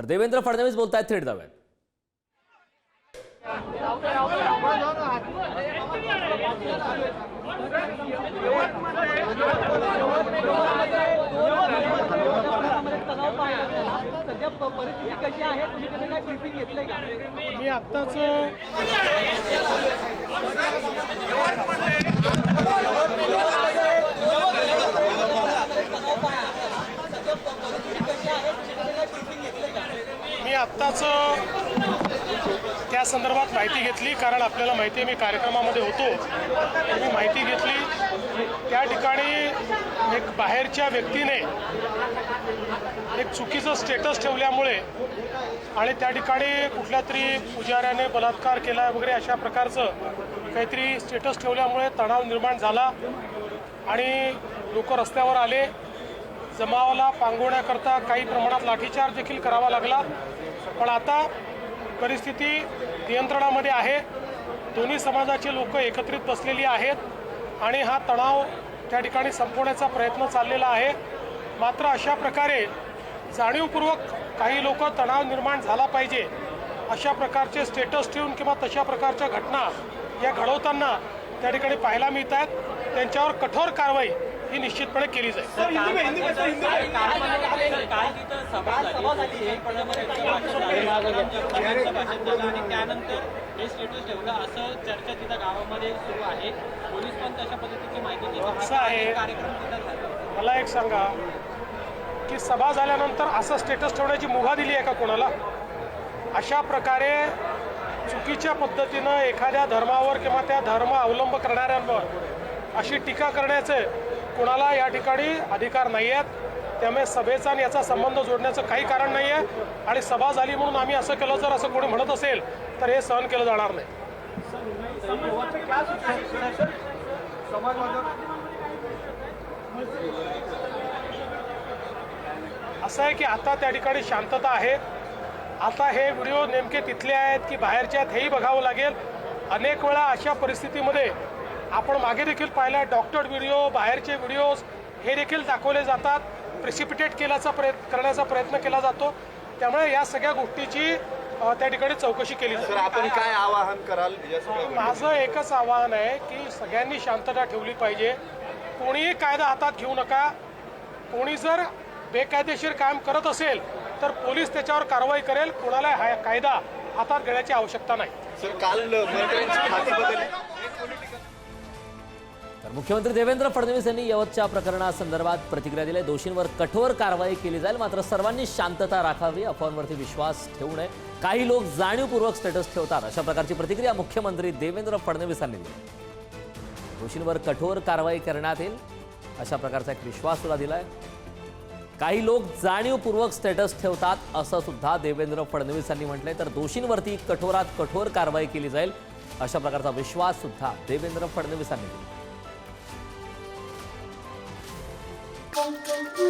तर देवेंद्र फडणवीस बोलतायत थेट जाऊयात. सध्या प- परिस्थिती कशी आहे तुम्ही त्याचं काय ब्रिफिंग घेतलंय का मी आत्ताच मी आत्ताच त्या संदर्भात माहिती घेतली कारण आपल्याला माहिती आहे मी कार्यक्रमामध्ये होतो. मी माहिती घेतली. त्या ठिकाणी एक बाहेरच्या व्यक्तीने एक चुकीचं स्टेटस ठेवल्यामुळे आणि त्या ठिकाणी कुठल्या तरी पुजाऱ्याने बलात्कार केला वगैरे अशा प्रकारचं काहीतरी स्टेटस ठेवल्यामुळे तणाव निर्माण झाला आणि लोक रस्त्यावर आले. जमावाला पांगवण्याकरता काही प्रमाणात लाठीचार्ज देखील करावा लागला. पण आता परिस्थिती नियंत्रणामध्ये आहे. दोन्ही समाजाचे लोक एकत्रित बसलेली आहेत आणि हा तणाव त्या ठिकाणी संपवण्याचा प्रयत्न चाललेला आहे. मात्र अशा प्रकारे जाणीवपूर्वक काही लोक तणाव निर्माण झाला पाहिजे. अशा प्रकारचे स्टेटस ठेवून किंवा तशा प्रकारच्या घटना या घडवताना त्या ठिकाणी पाहायला मिळत आहेत त्यांच्यावर कठोर कारवाई ही निश्चितपणे केली जाईल. काल तिथं सभा झाली एक पदामध्ये भाषण झालं. आणि त्यानंतर हे स्टेटस ठेवलं. असं चर्चा तिथं गावामध्ये सुरू आहे. पोलीस पण तशा पद्धतीची माहिती देतात असं आहे. कार्यक्रम तिथं झाला. मला एक सांगा की सभा झाल्यानंतर असं स्टेटस ठेवण्याची मुभा दिली आहे का कोणाला? अशा प्रकारे चुकीच्या पद्धतीनं एखाद्या धर्मावर किंवा त्या धर्म अवलंब करणाऱ्यांवर अशी टीका करण्याचे कोणाला या ठिकाणी अधिकार नाही आहेत त्यामुळे सभेचा आणि याचा संबंध जोडण्याचं काही कारण नाही आहे आणि सभा झाली म्हणून आम्ही असं केलं जर असं कोणी म्हणत असेल तर हे सहन केलं जाणार नाही. असं आहे की आता त्या ठिकाणी शांतता आहे. आता हे व्हिडिओ नेमके तिथले आहेत की बाहेरचे आहेत हेही बघावं लागेल. अनेक वेळा अशा परिस्थितीमध्ये आपण मागे देखील पाहिलं डॉक्टर व्हिडिओ बाहेरचे व्हिडिओज हे देखील दाखवले जातात. प्रेसिपिटेट केल्याचा प्रयत्न करण्याचा प्रयत्न केला जातो. त्यामुळे या सगळ्या गोष्टीची त्या ठिकाणी चौकशी केली जाते. आपण काय आवाहन कराल? माझं एकच आवाहन आहे की सगळ्यांनी शांतता ठेवली पाहिजे. कोणीही कायदा हातात घेऊ नका. कोणी जर बेकायदेशीर काम करत असेल तर पोलीस त्याच्यावर कारवाई करेल. कोणाला हा कायदा हातात घेण्याची आवश्यकता नाही. सर काल मंत्र्यांची खाती बदलली. तर मुख्यमंत्री देवेंद्र फडणवीस यांनी यवतच्या प्रकरणासंदर्भात प्रतिक्रिया दिली. दोषींवर कठोर कारवाई केली जाईल. मात्र सर्वांनी शांतता राखावी अफवांवरती विश्वास ठेवू नये. काही लोक जाणीवपूर्वक स्टेटस ठेवतात. अशा प्रकारची प्रतिक्रिया मुख्यमंत्री देवेंद्र फडणवीस यांनी दिली. दोषींवर कठोर कारवाई करण्यात येईल. अशा प्रकारचा एक विश्वास सुद्धा दिलाय. काही लोक जाणीवपूर्वक स्टेटस ठेवतात असं सुद्धा देवेंद्र फडणवीस यांनी म्हटलंय. तर दोषींवरती कठोरात कठोर कारवाई केली जाईल. अशा प्रकारचा विश्वास सुद्धा देवेंद्र फडणवीस यांनी दिला thank you.